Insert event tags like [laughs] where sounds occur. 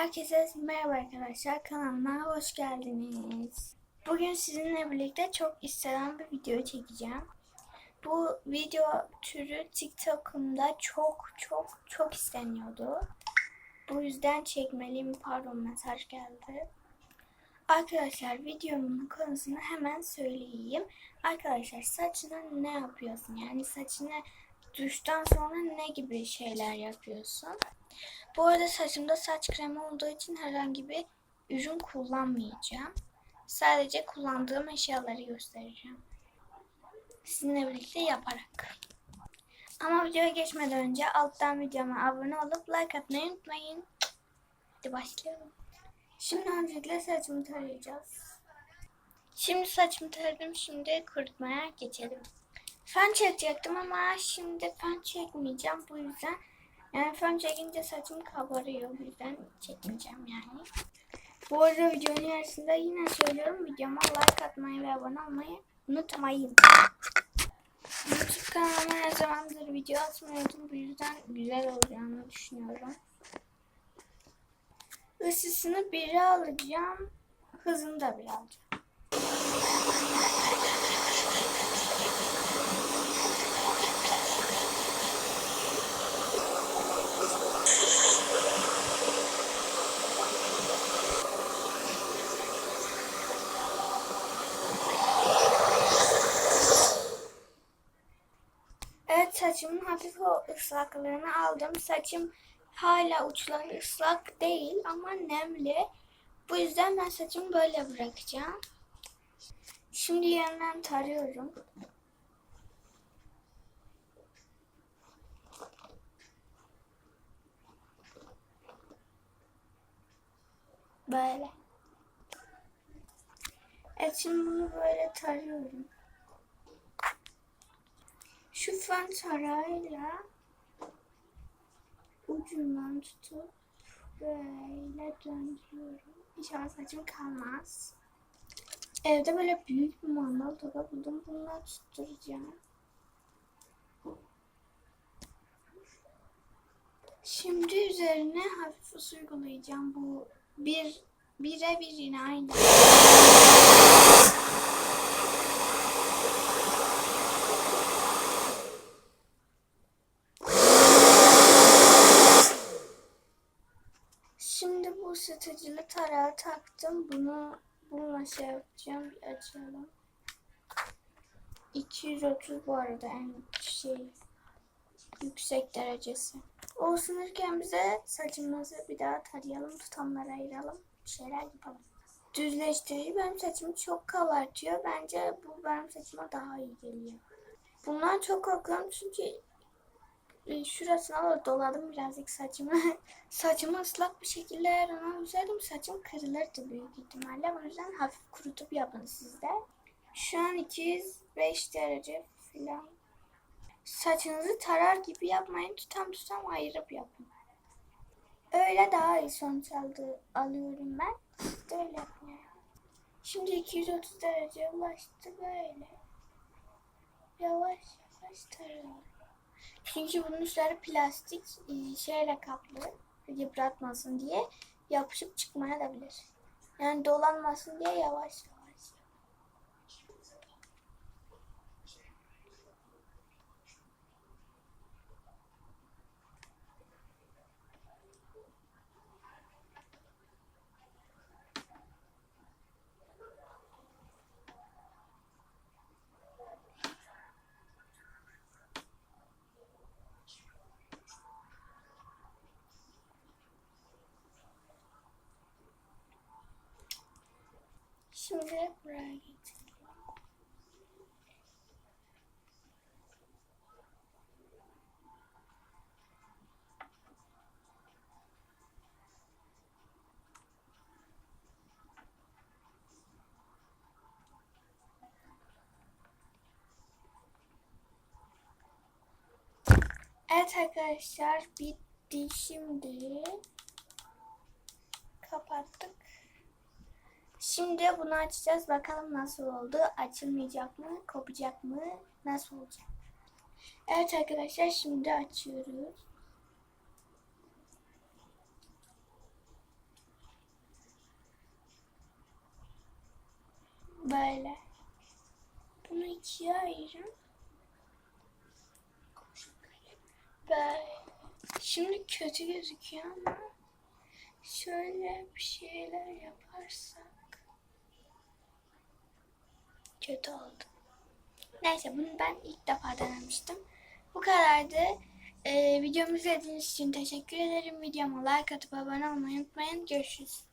Herkese merhaba arkadaşlar. Kanalıma hoş geldiniz. Bugün sizinle birlikte çok istenen bir video çekeceğim. Bu video türü TikTok'umda çok çok çok isteniyordu. Bu yüzden çekmeliyim. Pardon mesaj geldi. Arkadaşlar videomun konusunu hemen söyleyeyim. Arkadaşlar saçına ne yapıyorsun? Yani saçına duştan sonra ne gibi şeyler yapıyorsun? Bu arada saçımda saç kremi olduğu için herhangi bir ürün kullanmayacağım. Sadece kullandığım eşyaları göstereceğim. Sizinle birlikte yaparak. Ama videoya geçmeden önce alttan videoma abone olup like atmayı unutmayın. Hadi başlayalım. Şimdi öncelikle saçımı tarayacağız. Şimdi saçımı taradım. Şimdi kurutmaya geçelim. Fön çekecektim ama şimdi fön çekmeyeceğim. Bu yüzden yani fön çekince saçım kabarıyor. Bu yüzden çekmeyeceğim yani. Bu arada videonun yarısında yine söylüyorum. Videoma like atmayı ve abone olmayı unutmayın. YouTube kanalıma ne zamandır video atmıyordum. Bu yüzden güzel olacağını düşünüyorum. Isısını biri alacağım. Hızını da bir alacağım. Evet saçımın hafif o ıslaklığını aldım. Saçım hala uçları ıslak değil ama nemli. Bu yüzden ben saçımı böyle bırakacağım. Şimdi yanından tarıyorum. Böyle. Evet şimdi bunu böyle tarıyorum. Şu fön tarağıyla ucundan tutup böyle döndürüyorum. İnşallah saçım kalmaz. Evde böyle büyük bir mandal toka buldum. Bununla tutturacağım. Şimdi üzerine hafif ısı uygulayacağım. Bu bir bire bir yine aynı. Şimdi bu ısıtıcılı tarağı taktım. Bunu bununla şey yapacağım. Bir açalım. 230 bu arada en şey yüksek derecesi. O ısınırken bize saçımızı bir daha tarayalım, tutamlara ayıralım. Bir şeyler yapalım. Düzleştirici benim saçımı çok kabartıyor. Bence bu benim saçıma daha iyi geliyor. Bundan çok korkuyorum çünkü e, şurasına da doladım birazcık saçımı. [laughs] saçımı ıslak bir şekilde eğer üzerim saçım kırılırdı büyük ihtimalle. O yüzden hafif kurutup yapın siz de. Şu an 205 derece falan. Saçınızı tarar gibi yapmayın. Tutam tutam ayırıp yapın. Öyle daha iyi sonuç aldı, alıyorum ben. De öyle yani. Şimdi 230 dereceye ulaştı böyle. Yavaş yavaş tarıyorum. Çünkü bunun üstleri plastik e, şeyle kaplı. Yıpratmasın diye yapışıp çıkmaya da bilir. Yani dolanmasın diye yavaş yavaş. Şimdi buraya getireyim. Evet arkadaşlar bitti şimdi. Kapattık. Şimdi bunu açacağız. Bakalım nasıl oldu. Açılmayacak mı? Kopacak mı? Nasıl olacak? Evet arkadaşlar şimdi açıyoruz. Böyle. Bunu ikiye ayırın. Böyle. Şimdi kötü gözüküyor ama şöyle bir şeyler yaparsak kötü oldu. Neyse bunu ben ilk defa denemiştim. Bu kadardı. Ee, videomu izlediğiniz için teşekkür ederim. Videoma like atıp abone olmayı unutmayın. Görüşürüz.